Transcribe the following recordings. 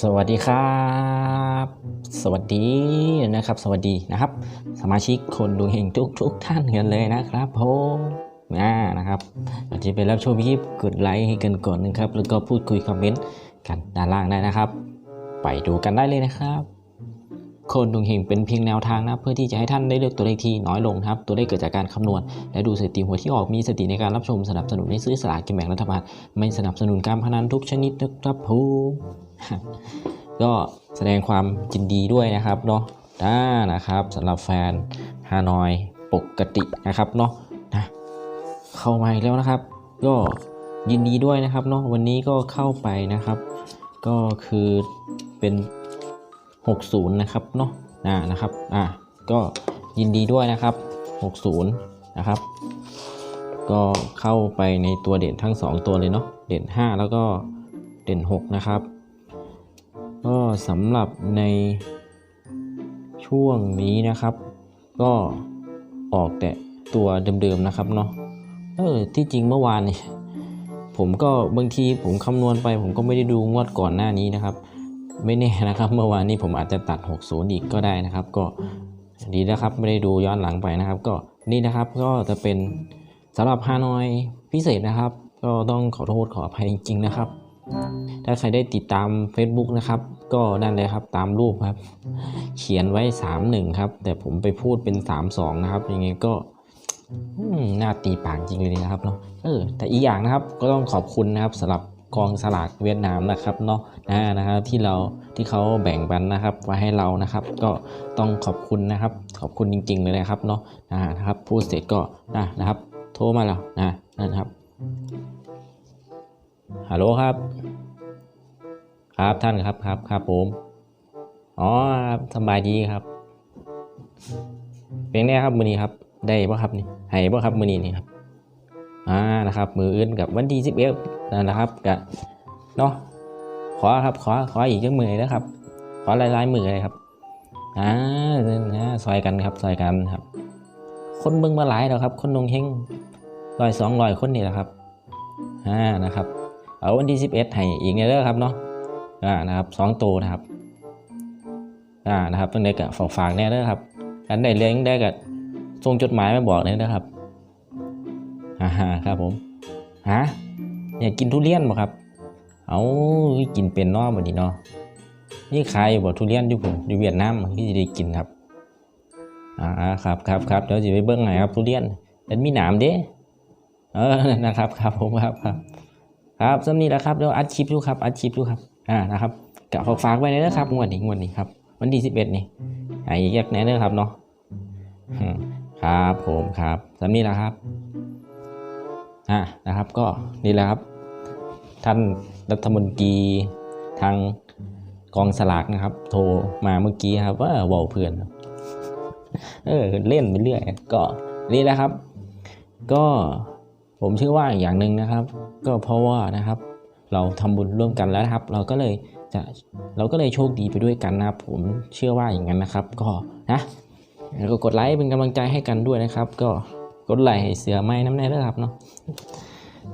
สวัสดีครับ สวัสดีนะครับ สวัสดีนะครับ สมาชิกคนดวงเฮงทุกทุกท่านกันเลยนะครับผมนะครับก่อนที่ไปรับชมคลิปกดไลค์ให้กันก่อนนะครับ แล้วก็พูดคุยคอมเมนต์กันด้านล่างได้นะครับ ไปดูกันได้เลยนะครับ คนดวงเฮงเป็นเพียงแนวทางนะเพื่อที่จะให้ท่านได้เลือกตัวเลขที่น้อยลงครับ ตัวเลขเกิดจากการคำนวณ และดูสถิติหัวที่ออกมีสติในการรับชมสนับสนุนให้ซื้อสลากกินแบ่งรัฐบาลไม่สนับสนุนการพนันทุกชนิดนะครับผม ก็แสดงความยินดีด้วยนะครับเนาะอ่านะครับสำหรับแฟนฮานอยปกตินะครับเนาะนะเข้ามาอีกแล้วนะครับ ก็ยินดีด้วยนะครับเนาะวันนี้ก็เข้าไปนะครับ ก็คือเป็น 60 นะครับเนาะอ่านะครับอ่าก็ยินดีด้วยนะครับ 60 นะครับ ก็เข้าไปในตัวเด่นทั้ง 2 ตัวเลยเนาะเด่น 5 แล้วก็เด่น 6 นะครับ ก็สำหรับในช่วงนี้นะครับ ก็ออกแต่ตัวเดิมๆนะครับเนาะเออที่จริงเมื่อวานนี่ผมก็บางทีผมคำนวณไป ผมก็ไม่ได้ดูงวดก่อนหน้านี้นะครับ ไม่แน่นะครับ เมื่อวานนี้ผมอาจจะตัด 60 อีกก็ได้นะครับ ก็ดีนะครับไม่ได้ดูย้อนหลังไปนะครับ ก็นี่นะครับก็จะเป็นสำหรับฮานอยพิเศษนะครับ ก็ต้องขอโทษขออภัยจริงๆนะครับ ถ้าใครได้ติดตาม Facebook นะครับ ก็นั่นเลยครับตามรูปครับ เขียนไว้ 31 ครับ แต่ผมไปพูดเป็น 32 นะครับ ยังไงก็อืมน่าตีปากจริงเลยนะครับเนาะเออแต่อีกอย่างนะครับก็ต้องขอบคุณนะครับสำหรับกองสลากเวียดนามนะครับเนาะนะนะครับที่เราที่เขาแบ่งปันนะครับไว้ให้เรานะครับ ก็ต้องขอบคุณนะครับ ขอบคุณจริง ๆ เลยนะครับเนาะนะนะครับพูดเสร็จก็นะนะครับ โทรมาแล้วนะนะครับ ฮัลโหลครับ ครับท่านครับครับครับผม อ๋อสบายดีครับเป็นไงครับมือนี้ครับ ได้ป่ะครับนี่ให้ป่ะครับมือนี้นี่ครับอ่านะครับ มืออื่นกับวันที่สิบเอ็ดนั่นแหละครับกะเนาะขอครับขอขออีกจักมือนะครับ ขอลายลายมือเลยครับอ่านะซอยกันครับซอยกันครับ คนเบิ่งมาหลายแล้วครับ คนนงเฮงร้อยสองร้อยคนนี่แหละครับอ่านะครับ เอาวันที่สิบเอ็ดให้อีกในเด้อครับเนาะอ่านะครับสองตัวนะครับอ่านะครับต้งได้กับฝากฝากแน่เด้อครับกันได้เลี้ยงได้กับส่งจดหมายมาบอกเลยนะครับฮ่าฮ่าครับผมฮะอยากกินทุเรียนบ่ครับ เอากินเป็นนอบ่ดีเนาะนี่ขายบ่ทุเรียนอยู่ผมอยู่เวียดนามที่จะได้กินครับอ่าครับครับครับเดี๋ยวจะไปเบิ้งไหนอยครับทุเรียนมันมีหนามเด้เออนะครับครับผมครับครับ ครับสำนี้แหละครับเดี๋ยวอัดคลิปอยู่ครับอัดคลิปอยู่ครับอ่านะครับกะฝากฝากไว้เลยนะครับงวดนี้งวดนี้ครับ วันที่สิบเอ็ดนี่ไอ้แยกแน่เด้อครับเนาะครับผมครับสำนี้แหละครับอ่านะครับ ก็นี่แหละครับ ท่านรัฐมนตรีทางกองสลากนะครับ โทรมาเมื่อกี้ครับ ว่าว่าเพื่อนเออเล่นไปเรื่อยก็นี่แหละครับ ก็ ผมเชื่อว่าอย่างหนึ่งนะครับ ก็เพราะว่านะครับ เราทำบุญร่วมกันแล้วครับ เราก็เลยจะเราก็เลยโชคดีไปด้วยกันนะครับ ผมเชื่อว่าอย่างนั้นนะครับ ก็นะแล้วก็กดไลค์เป็นกำลังใจให้กันด้วยนะครับ ก็กดไลค์เสือไม้น้ำแน่ด้วยครับเนาะ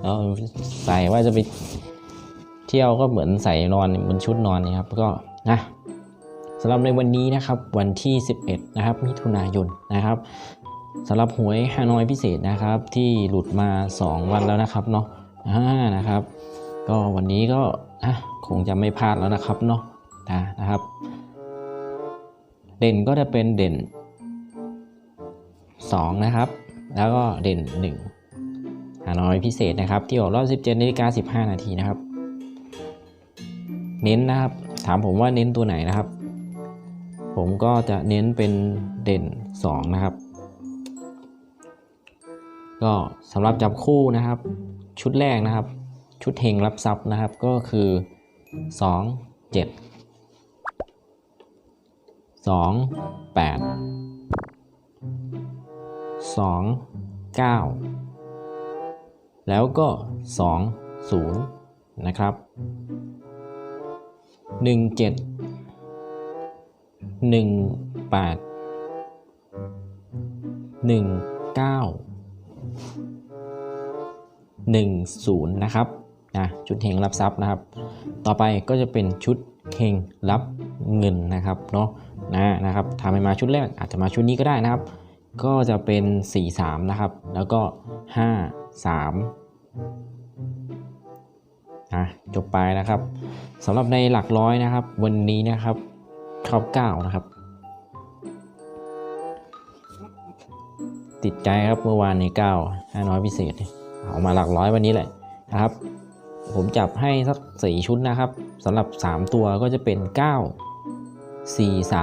เราใส่ว่าจะไปเที่ยวก็เหมือนใส่นอนบนชุดนอนนี่ครับ ก็นะสำหรับในวันนี้นะครับวันที่ 11 นะครับมิถุนายนนะครับ สำหรับหวยฮานอยพิเศษนะครับที่หลุดมา 2 วันแล้วนะครับเนาะนะครับ ก็วันนี้ก็คงจะไม่พลาดแล้วนะครับเนาะนะนะครับ เด่นก็จะเป็นเด่น 2 นะครับ แล้วก็เด่น 1ฮานอยพิเศษนะครับ ที่ออกรอบ 17นาฬิกา15 นาทีนะครับ เน้นนะครับ ถามผมว่าเน้นตัวไหนนะครับ ผมก็จะเน้นเป็นเด่น 2 นะครับ ก็สำหรับจับคู่นะครับ ชุดแรกนะครับ ชุดเฮงรับทรัพย์นะครับก็คือ 2 7 2 8 2 9 แล้วก็ 2 0 นะครับ 1 7 1 8 1 9 10 นะครับนะชุดเฮงรับทรัพย์นะครับ ต่อไปก็จะเป็นชุดเฮงรับเงินนะครับเนาะนะนะครับทำให้มาชุดแรกอาจจะมาชุดนี้ก็ได้นะครับ ก็จะเป็น 4 3 นะครับ แล้วก็ 5 3อะจบไปนะครับสำหรับในหลักร้อยนะครับ วันนี้นะครับเข้า9นะครับ ติดใจครับเมื่อวานใน9 5น้อยพิเศษเอามาหลักร้อยวันนี้แหละนะครับ ผมจับให้สักสี่ชุดนะครับสำหรับ 3 ตัวก็จะเป็น 9 4 3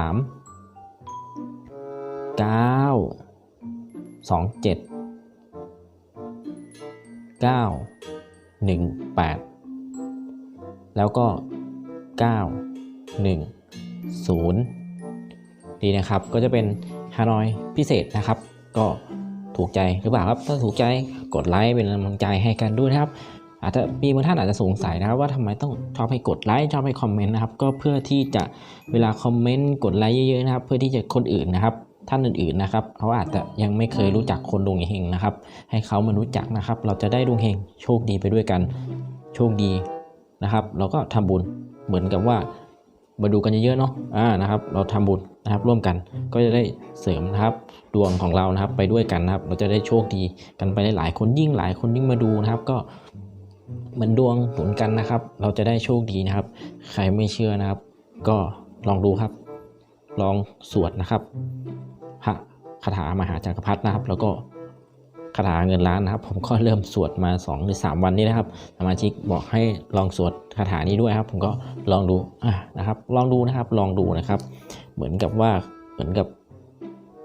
9 2 7 9 1 8 แล้วก็ 9 1 0 ดีนะครับก็จะเป็นฮานอยพิเศษนะครับ ก็ถูกใจหรือเปล่าครับ ถ้าถูกใจกดไลค์เป็นกำลังใจให้กันด้วยนะครับ อาจจะมีบางท่านอาจจะสงสัยนะครับว่าทำไมต้องชอบให้กดไลค์ชอบให้คอมเมนต์นะครับ ก็เพื่อที่จะเวลาคอมเมนต์กดไลค์เยอะๆนะครับ เพื่อที่จะคนอื่นนะครับ ท่านอื่นๆนะครับเขาอาจจะยังไม่เคยรู้จักคนดวงเฮงนะครับ ให้เขามารู้จักนะครับ เราจะได้ดวงเฮงโชคดีไปด้วยกัน โชคดีนะครับ เราก็ทำบุญเหมือนกับว่า มาดูกันเยอะๆเนาะอ่านะครับ เราทำบุญนะครับร่วมกันก็จะได้เสริมนะครับดวงของเรานะครับ ไปด้วยกันนะครับ เราจะได้โชคดีกันไปหลายคนยิ่งหลายคนยิ่งมาดูนะครับ ก็เหมือนดวงหนุนกันนะครับ เราจะได้โชคดีนะครับ ใครไม่เชื่อนะครับ ก็ลองดูครับ ลองสวดนะครับพระคาถามหาจักรพรรดินะครับ แล้วก็ คาถาเงินล้านนะครับ ผมก็เริ่มสวดมา2หรือ3วันนี้นะครับสมาชิกบอกให้ลองสวดคาถานี้ด้วยครับ ผมก็ลองดูอะนะครับ ลองดูนะครับ ลองดูนะครับ เหมือนกับว่าเหมือนกับ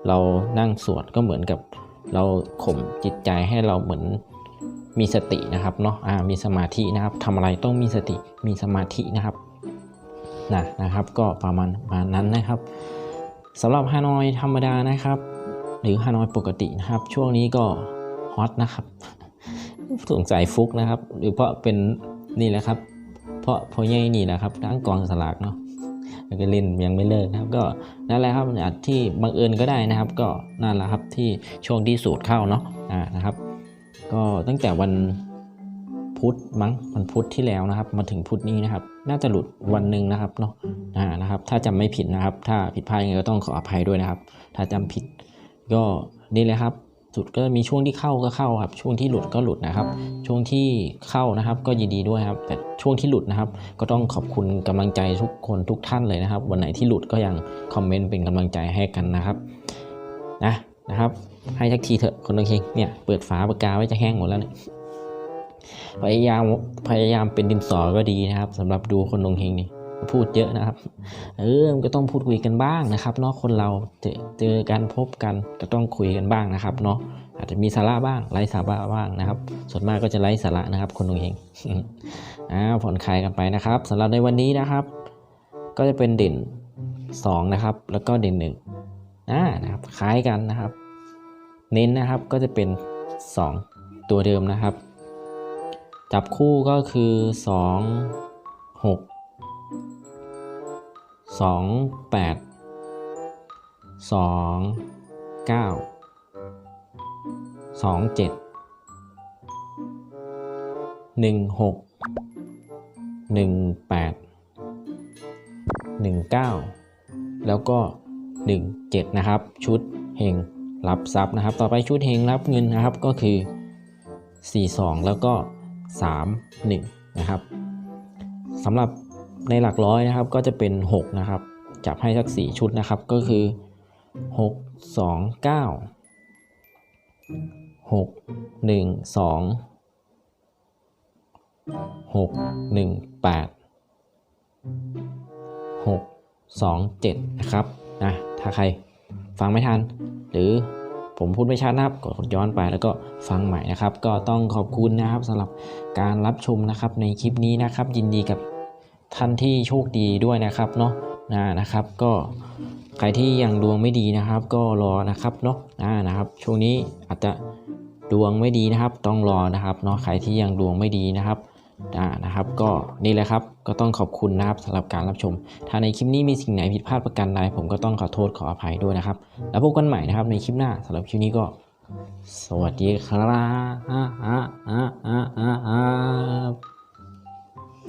เรานั่งสวดก็เหมือนกับเราข่มจิตใจให้เราเหมือนมีสตินะครับเนาะอ่ามีสมาธินะครับทำอะไรต้องมีสติมีสมาธินะครับนะนะครับ ก็ประมาณประมาณนั้นนะครับสำหรับฮานอยธรรมดานะครับ หรือฮานอยปกตินะครับ ช่วงนี้ก็ ฮอตนะครับสงสัยฟุกนะครับ หรือเพราะเป็นนี่แหละครับ เพราะเพราะยัยนี่แหละครับทั้งกองสลากเนาะแล้วก็เล่นยังไม่เลิกนะครับ ก็นั่นแหละครับอาจที่บังเอิญก็ได้นะครับ ก็นั่นแหละครับที่ช่วงที่สูตรเข้าเนาะอ่านะครับ ก็ตั้งแต่วันพุธมั้งวันพุธที่แล้วนะครับ มาถึงพุธนี้นะครับ น่าจะหลุดวันหนึ่งนะครับเนาะอ่านะครับ ถ้าจำไม่ผิดนะครับ ถ้าผิดพลาดยังไงก็ต้องขออภัยด้วยนะครับ ถ้าจำผิดก็นี่เลยครับ สุดก็มีช่วงที่เข้าก็เข้าครับ ช่วงที่หลุดก็หลุดนะครับ ช่วงที่เข้านะครับก็ยินดีด้วยครับ แต่ช่วงที่หลุดนะครับ ก็ต้องขอบคุณกำลังใจทุกคนทุกท่านเลยนะครับ วันไหนที่หลุดก็ยังคอมเมนต์เป็นกำลังใจให้กันนะครับนะนะครับให้ทักทีเถอะคนนึงเฮงเนี่ยเปิดฝาปากกาไว้จะแห้งหมดแล้วเนี่ยพยายามพยายามเป็นดินสอก็ดีนะครับสำหรับดูคนลงเฮงนี่ พูดเยอะนะครับ เออมันก็ต้องพูดคุยกันบ้างนะครับเนาะคนเราเจอเจอกันพบกันก็ต้องคุยกันบ้างนะครับเนาะอาจจะมีสาระบ้างไร้สาระบ้างนะครับ ส่วนมากก็จะไร้สาระนะครับ คนลงเฮงอ้าวผ่อนคลายกันไปนะครับสำหรับในวันนี้นะครับ ก็จะเป็นเด่น 2 นะครับ แล้วก็เด่น1อ่านะครับคล้ายกันนะครับ เน้นนะครับก็จะเป็น 2 ตัวเดิมนะครับ จับคู่ก็คือ 2 6 2 8 2 9 2 7 1 6 1 8 1 9แล้วก็1 7นะครับ ชุดเฮงรับทรัพย์นะครับ ต่อไปชุดเฮงรับเงินนะครับก็คือ 4 2 แล้วก็ 3 1 นะครับสำหรับ ในหลักร้อยนะครับก็จะเป็น 6 นะครับ จับให้สัก 4 ชุดนะครับ ก็คือ 6 2 9 6 1 2 6 1 8 6 2 7 นะครับนะถ้าใครฟังไม่ทัน หรือผมพูดไม่ชัดนะครับกดย้อนไปแล้วก็ฟังใหม่นะครับ ก็ต้องขอบคุณนะครับสำหรับการรับชมนะครับในคลิปนี้นะครับ ยินดีกับ ท่านที่โชคดีด้วยนะครับเนาะนะนะครับ ก็ใครที่ยังดวงไม่ดีนะครับ ก็รอนะครับเนาะอ่านะครับ ช่วงนี้อาจจะดวงไม่ดีนะครับ ต้องรอนะครับเนาะใครที่ยังดวงไม่ดีนะครับอ่านะครับ ก็นี่แหละครับก็ต้องขอบคุณนะครับสำหรับการรับชม ถ้าในคลิปนี้มีสิ่งไหนผิดพลาดประการใดผมก็ต้องขอโทษขออภัยด้วยนะครับ แล้วพบกันใหม่นะครับในคลิปหน้าสำหรับคลิปนี้ก็ สวัสดีครับ